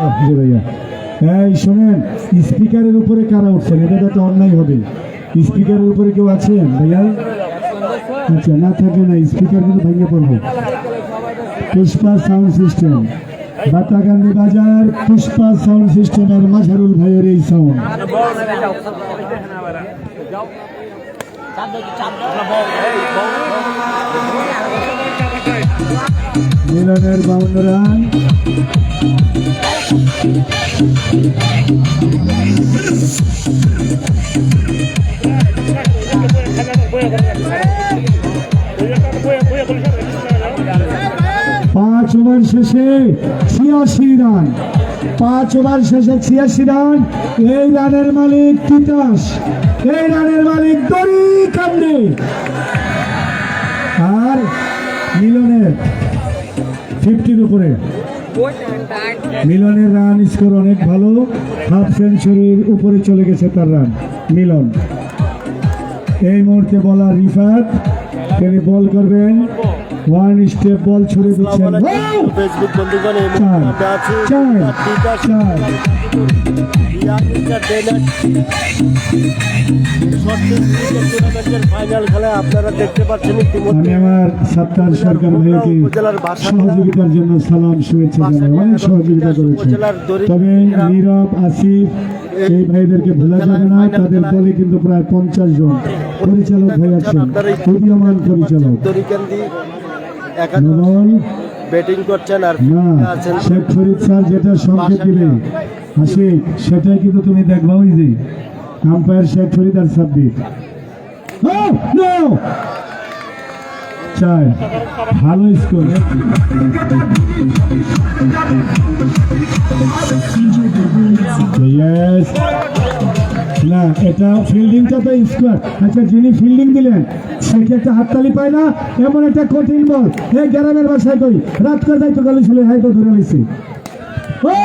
আহ, এই শোনেন স্পিকারের উপরে কারা উঠছেন? এটা তো অন্যায় হবে। স্পিকারের উপরে কেউ আছেন? ভাইয়া? আচ্ছা না থাকে না স্পিকার কিন্তু ভেঙে পড়ব। Pushpa sound system. বাতাকান্দি বাজার পুষ্পা সাউন্ড সিস্টেমের মাঝারুল ভাইয়ের এই সাউন্ড মিলনের বাউন্ন পাঁচ ওভার শেষে ছিয়াশি রান। পাঁচ ওভার শেষে ছিয়াশি রান। এই রানের মালিক তিতাস। এই রানের মালিক দড়ি কান্দে আর মিলনের ফিফটির উপরে মিলনের রান স্কোর অনেক ভালো। হাফ সেঞ্চুরির উপরে চলে গেছে তার রান মিলন। এই মুহূর্তে বলা রিফাত, তিনি বল করবেন। ওয়ান স্টেপ বল ছুড়ে দিচ্ছেন! ফেসবুক বন্ধুগণ এই আছে। বিকাশ ফাইনাল আপনারা দেখতে পাচ্ছেন আমি আমার সত্তার সরকার ভাইকে সহযোগিতার জন্য সালাম শুভেচ্ছা জানাই। অনেক সহযোগিতা করেছে তবে নীরব আসিফ এই ভাইদেরকে ভোলা যাবে না। তাদের দলে কিন্তু প্রায় পঞ্চাশ জন পরিচালক ভাই আছেন। উদীয়মান পরিচালক। ব্যাটিং করছেন আর আছেন শেখ ফরিদ স্যার যেটা সংকেত দিবে আশিক সেটাই কিন্তু তুমি দেখবা ওই যে আম্পায়ার শেখ ফরিদ আর সাব্বির। চার ভালো স্কোর Yes. না, এটা ফিল্ডিংটা তো স্কোয়ার আচ্ছা যিনি ফিল্ডিং দিলেন সেকে একটা হাততালি পায় না? এমন একটা কঠিন বল। এই গ্রামের বাসায় কই? রাত করে দায়িত্ব গালি ছিল হাই, তো ধরে নিছি। ও!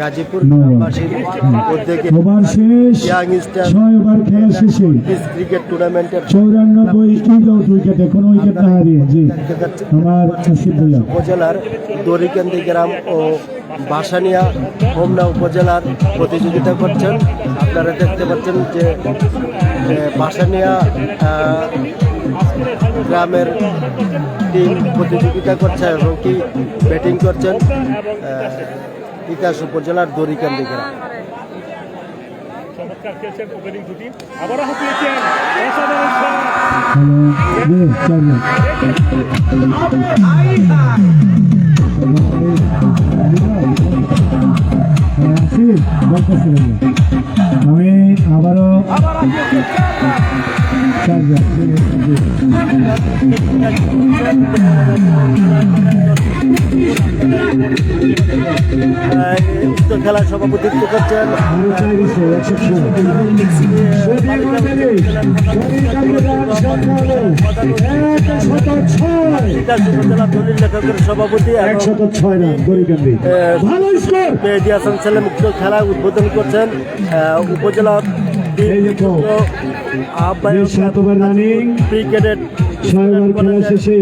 গাজীপুর No. বাসীর উদ্যোগে ইয়াং স্টার ছয় ওভার খেলা শেষে। ক্রিকেট টুর্নামেন্টের চৌরানব্বই উইকেট উইকেটে কোনো উইকেট না হারিয়ে। জি। আমার উপজেলার দরিকান্দি গ্রাম ও বাসানিয়া হোমনা উপজেলার প্রতিযোগিতা করছেন। আপনারা দেখতে পাচ্ছেন যে বাসানিয়া গ্রামের টিম প্রতিযোগিতা করছে এবং কি ব্যাটিং করছেন। তিতাস উপজেলার দরিকান্দি গ্রাম চমৎকার খেলছেন ওপেনিং আবারও হাঁপিয়েছেন। আমি আবারও চার উক্ত খেলার সভাপতিত্ব করছেন। সভাপতি মেহেদি হাসান খেলা উদ্বোধন করছেন উপজেলা আহ্বায়ক ক্রিকেটের ছয় খেলা শেষে সে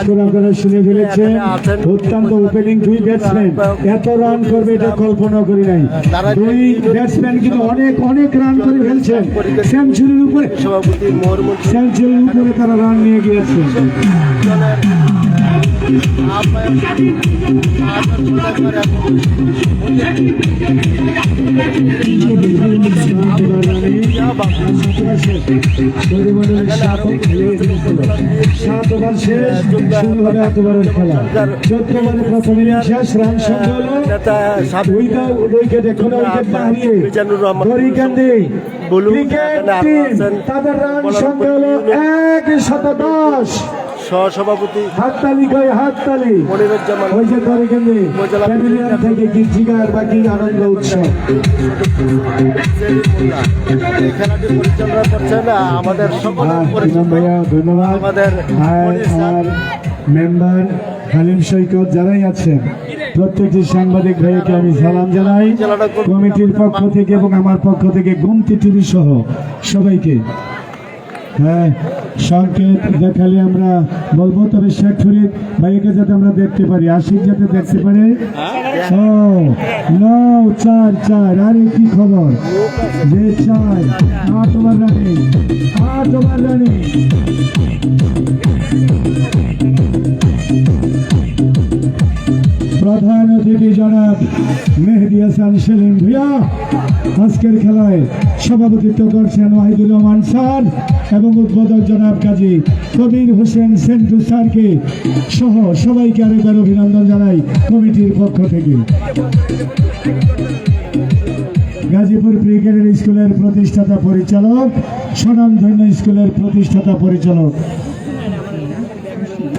স্কোর আপনারা শুনে ফেলেছেন। অত্যন্ত ওপেনিং দুই ব্যাটসম্যান এত রান করবে এটা কল্পনা করি নাই। দুই ব্যাটসম্যান কিন্তু অনেক অনেক রান করে ফেলছেন। সেঞ্চুরির উপরে সেঞ্চুরির উপরে তারা রান নিয়ে গিয়েছে। সাত ওভার শেষ। শুরু হবে হলো তাদের রান সংখ্যা হলো এক শত দশ সহসভাপতি হাততালি কই হাততালি? মনিরুজ্জামান ওই যে প্যাভিলিয়ন থেকে আনন্দ উৎসব খেলাটি পরিচালনা করছেন আমাদের সকলের আর পরিচিত ইমাম ভাইয়া ধন্যবাদ। আমাদের আর মনির স্যার। আর মেম্বার হালিম সৈকত যারাই আছেন প্রত্যেকটি সাংবাদিক ভাইকে আমি সালাম জানাই। কমিটির পক্ষ থেকে এবং আমার পক্ষ থেকে গুমতি টিভি সহ সবাইকে সংকেত দেখালে আমরা বলব, তবে শেখ ফরিদ ভাইকে যাতে আমরা দেখতে পারি, আশিক যাতে দেখতে পারে। চার চার, আরে কি খবর? যে চার, আট ওভার রানে, আট ওভার রানে। প্রধান অতিথি জনাব মেহেদি হাসান, সেলিম ভুয়া আজকের খেলায় সভাপতিত্ব করছেন ওয়াহিদুর রহমান স্যার এবং উদ্বোধক জনাব কাজী কবির হোসেন সেন্টু স্যারকে সহ সবাইকে আরেকবার অভিনন্দন জানাই কমিটির পক্ষ থেকে। গাজীপুর ক্রিকেটের স্কুলের প্রতিষ্ঠাতা পরিচালক, স্বনামধন্য স্কুলের প্রতিষ্ঠাতা পরিচালক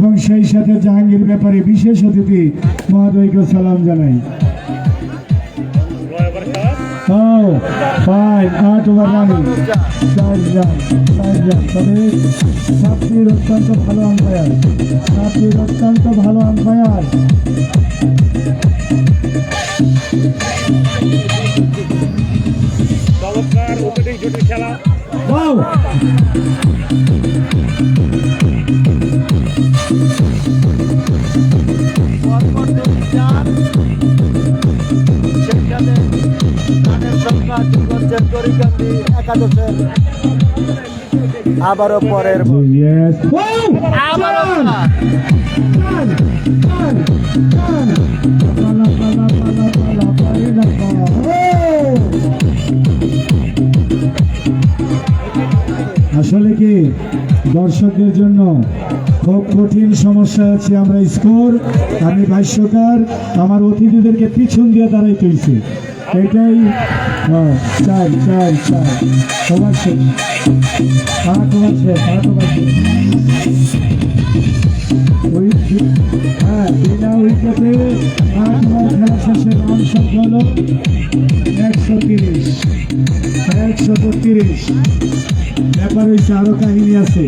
এবং সেই সাথে জাহাঙ্গীর ব্যাপারে বিশেষ অতিথি। মহোদয়কে সালাম জানাই। অত্যন্ত ভালো আম্পায়ার সাতটির অত্যন্ত ভালো আম্পায়ার চমৎকার ওপেনিং জুটি খেলা। একাদশের আবারও পরের। আবারও পালা পালা পালা পালা পারে না ও আসলে কি দর্শকদের জন্য খুব কঠিন সমস্যা আছে। আমরা স্কোর আমি ভাষ্যকার আমার অতিথিদেরকে পিছন দিয়ে দাঁড়াই তুলছি। এটাই হ্যাঁ, হ্যাঁ একশো তিরিশ। একশো বত্রিশ ব্যাপার হয়েছে আরও কাহিনী আছে।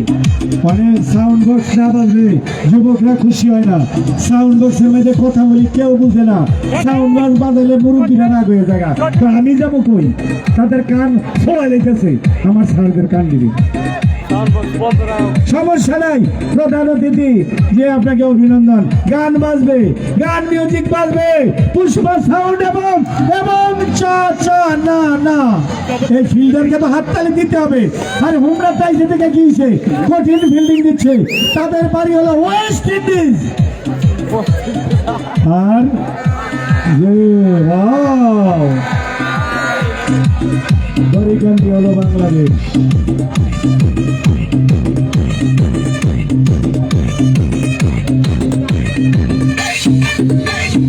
অনেক সাউন্ড বক্স না বাজলে যুবকরা খুশি হয় না। সাউন্ড বক্সের মধ্যে কথা বলি কেউ বুঝে না সাউন্ড বক্স বাজালে মুরব্বীরা রাগ হয়ে জায়গা। তো আমি যাব কই? তাদের কান সবাই লেগেছে। আমার সারদের কান দিবি। সমস্যা নাই। প্রধান অতিথি, যে আপনাকে অভিনন্দন। গান বাজবে, গান মিউজিক বাজবে, পুষ্প সাউন্ড এবং এবং চা চা, না না। এই ফিল্ডারকে তো হাততালি দিতে হবে। আর হুমরা তাইসে থেকে কি হয়েছে? কঠিন ফিল্ডিং দিচ্ছে। তাদের বাড়ি হলো ওয়েস্ট ইন্ডিজ আর? যে ওয়াও দরিকান্দি হলো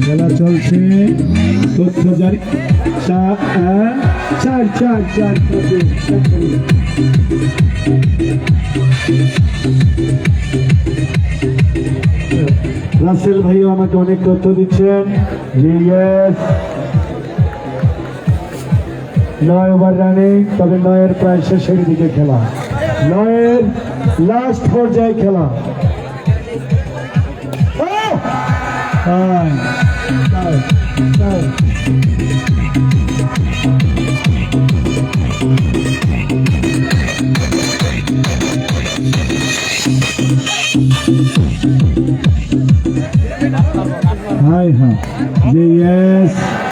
খেলা চলছে। তথ্য জারি চার চার চার চার। রাসেল ভাইও আমাকে অনেক তথ্য দিচ্ছেন। যে yes, নয় ওভার রানে তবে নয়ের প্রায় শেষের দিকে খেলা। নয়ের লাস্ট পর্যায়ে খেলা। Oh! Five, five,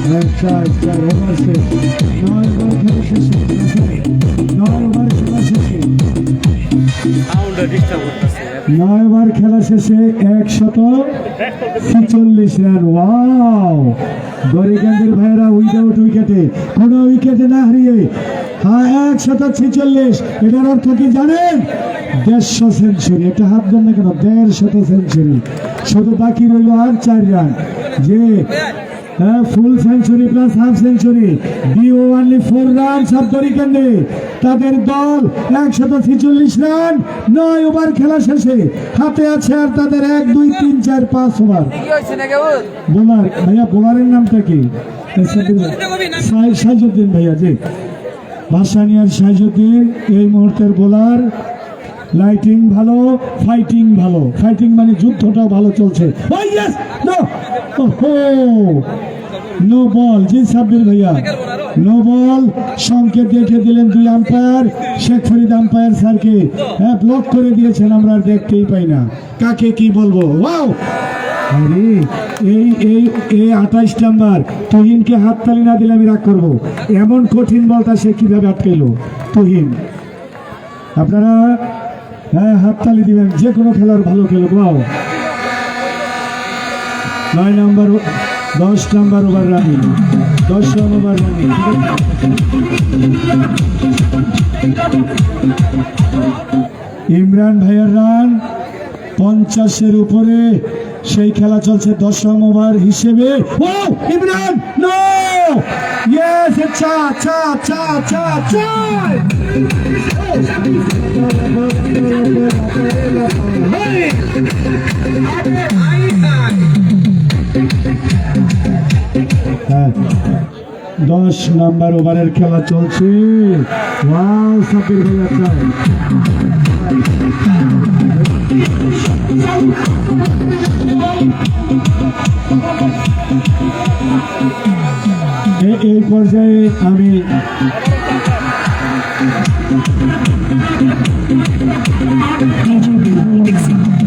five. Hi হ্যাঁ জি ইয়েস আচ্ছা আচ্ছা ওভার শেষ নয় ওভার খেলা শেষে নয় ওভার খেলা শেষে একশত ছিচল্লিশ রান। ওয়াও! দরিকান্দির ভাইয়েরা উইদাউট উইকেটে। কোনো উইকেটে না হারিয়ে হ্যাঁ একশত ছিচল্লিশ। এটার অর্থ কি জানেন? দেড়শো সেঞ্চুরি। এটা হাত দেন না কেন? দেড়শত সেঞ্চুরি। শুধু বাকি রইল আর চার রান। যে full century plus half century deo only four run সব দরিকান্দি তাদের দল একশত ছিচল্লিশ রান নয় ওভার খেলা শেষে। হাতে আছে আর তাদের এক দুই তিন চার পাঁচ ওভার বোলার ভাইয়া বোলারের নামটা কি? সাই- সাইজুদ্দিন ভাইয়া জি। ভাসানিয়ার সাইজুদ্দিন এই মুহূর্তের বোলার। লাইটিং ভালো ফাইটিং ভালো। ফাইটিং মানে যুদ্ধটাও ভালো চলছে। নো বল সাব্বির ভাইয়া। নো বল সংকেত দেখে দিলেন দুই আম্পায়ার শেখ ফরিদ আম্পায়ার স্যারকে। হ্যাঁ ব্লক করে দিয়েছেন আমরা আর দেখতেই পাই না। কাকে কি বলব? ওয়াও আরে, এই এই এই আঠাইশ নাম্বার, তুহিনকে হাততালি না দিলে আমি রাগ করব। এমন কঠিন বলটা সে কীভাবে আটকাইলো? তুহিন। আপনারা হ্যাঁ হাততালি দিবেন, যে কোনো খেলার ভালো খেলো বাও নয় নম্বর দশ নম্বর ওভার রানি। দশ নম্বর ওভার রানি। ইমরান ভাইয়ের রান পঞ্চাশের উপরে। সেই খেলা চলছে দশম ওভার হিসেবে। ও, ইমরান নো ইয়েস আচ্ছা আচ্ছা আচ্ছা আচ্ছা আচ্ছা দশ নাম্বার ওভারের খেলা চলছে এই পর্যায়ে আমি DJ Mixing.